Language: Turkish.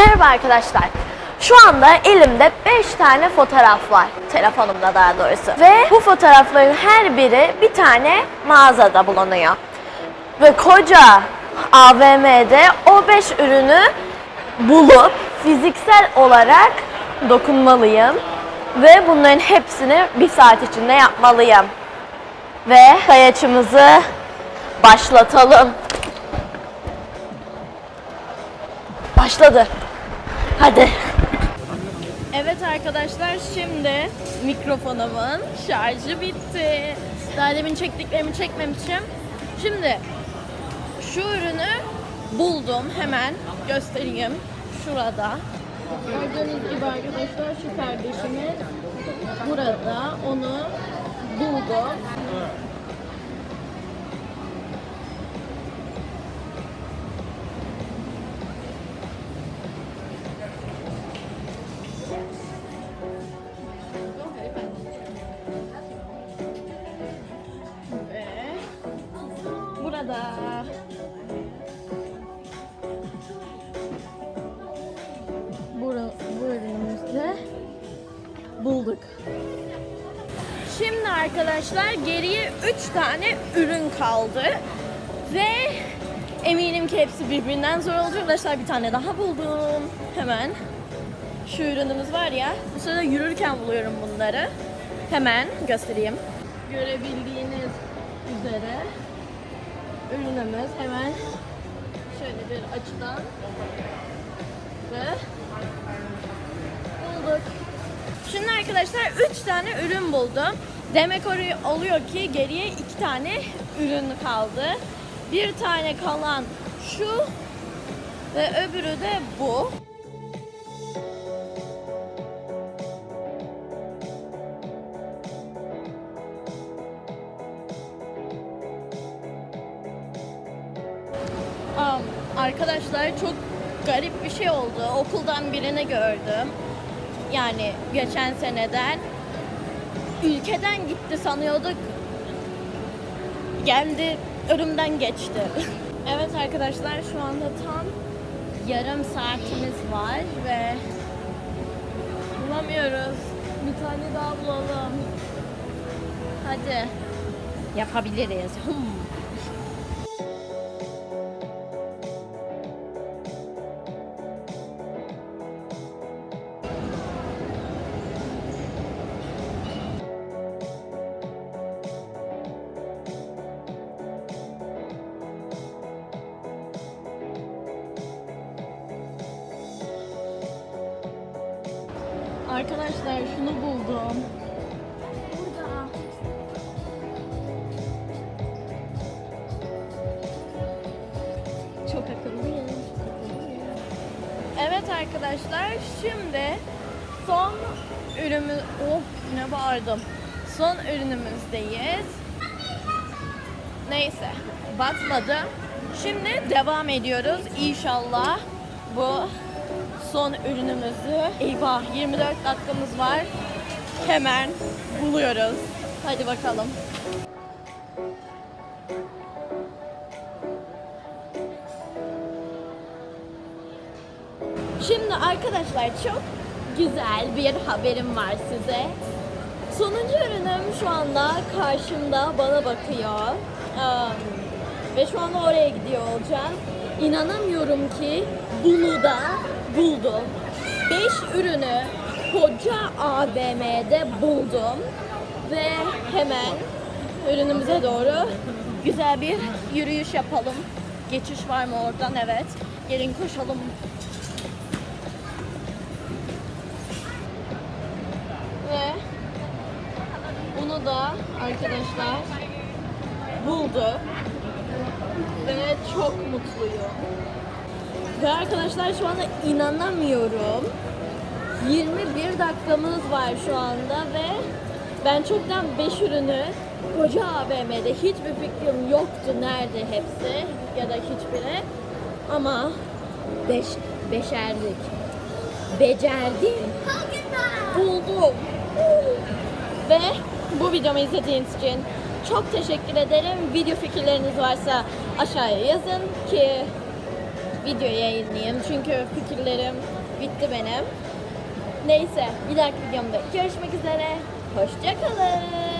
Merhaba arkadaşlar. Şu anda elimde 5 tane fotoğraf var. Telefonumda daha doğrusu. Ve bu fotoğrafların her biri bir tane mağazada bulunuyor. Ve koca AVM'de o 5 ürünü bulup fiziksel olarak dokunmalıyım. Ve bunların hepsini bir saat içinde yapmalıyım. Ve sayaçımızı başlatalım. Başladı. Hadi. Evet arkadaşlar şimdi mikrofonumun şarjı bitti. Daha demin çektiklerimi çekmemişim. Şimdi şu ürünü buldum. Hemen göstereyim. Şurada. Gördüğünüz gibi arkadaşlar şu kardeşimiz burada onu buldum. Arkadaşlar geriye 3 tane ürün kaldı. Ve eminim ki hepsi birbirinden zor olacak. Arkadaşlar bir tane daha buldum. Hemen şu ürünümüz var ya. Bu sırada yürürken buluyorum bunları. Hemen göstereyim. Görebildiğiniz üzere ürünümüz hemen şöyle bir açıdan ve bulduk. Şimdi arkadaşlar 3 tane ürün buldum. Demek oluyor ki geriye 2 tane ürün kaldı. Bir tane kalan şu ve öbürü de bu. Arkadaşlar çok garip bir şey oldu. Okuldan birini gördüm. Yani geçen seneden. Ülkeden gitti sanıyorduk. Geldi, önümden geçti. evet arkadaşlar şu anda tam yarım saatimiz var ve bulamıyoruz. Bir tane daha bulalım. Hadi. Yapabiliriz. Hmm. Arkadaşlar şunu buldum. Burada. Çok akıllıyım. Evet arkadaşlar şimdi son ürünümüz... Oh ne bağırdım. Son ürünümüzdeyiz. Neyse batmadı. Şimdi devam ediyoruz. İnşallah bu son ürünümüzü eyvah 24 dakikamız var. Hemen buluyoruz. Hadi bakalım. Şimdi arkadaşlar çok güzel bir haberim var size. Sonuncu ürünüm şu anda karşımda bana bakıyor. Ve şu anda oraya gidiyor olacağım. İnanamıyorum ki bunu da buldum. 5 ürünü koca AVM'de buldum. Ve hemen ürünümüze doğru güzel bir yürüyüş yapalım. Geçiş var mı oradan? Evet. Gelin koşalım. Ve bunu da arkadaşlar buldu. Ve çok mutluyum. Ve arkadaşlar şu anda inanamıyorum. 21 dakikamız var şu anda ve ben çoktan 5 ürünü koca AVM'de hiçbir fikrim yoktu nerede hepsi ya da hiçbiri. Ama 5 beşerdik. Becerdim. Buldum. Ve bu videomu izlediğiniz için çok teşekkür ederim. Video fikirleriniz varsa aşağıya yazın ki video yayınlayayım. Çünkü fikirlerim bitti benim. Neyse bir dahaki videomda görüşmek üzere. Hoşçakalın.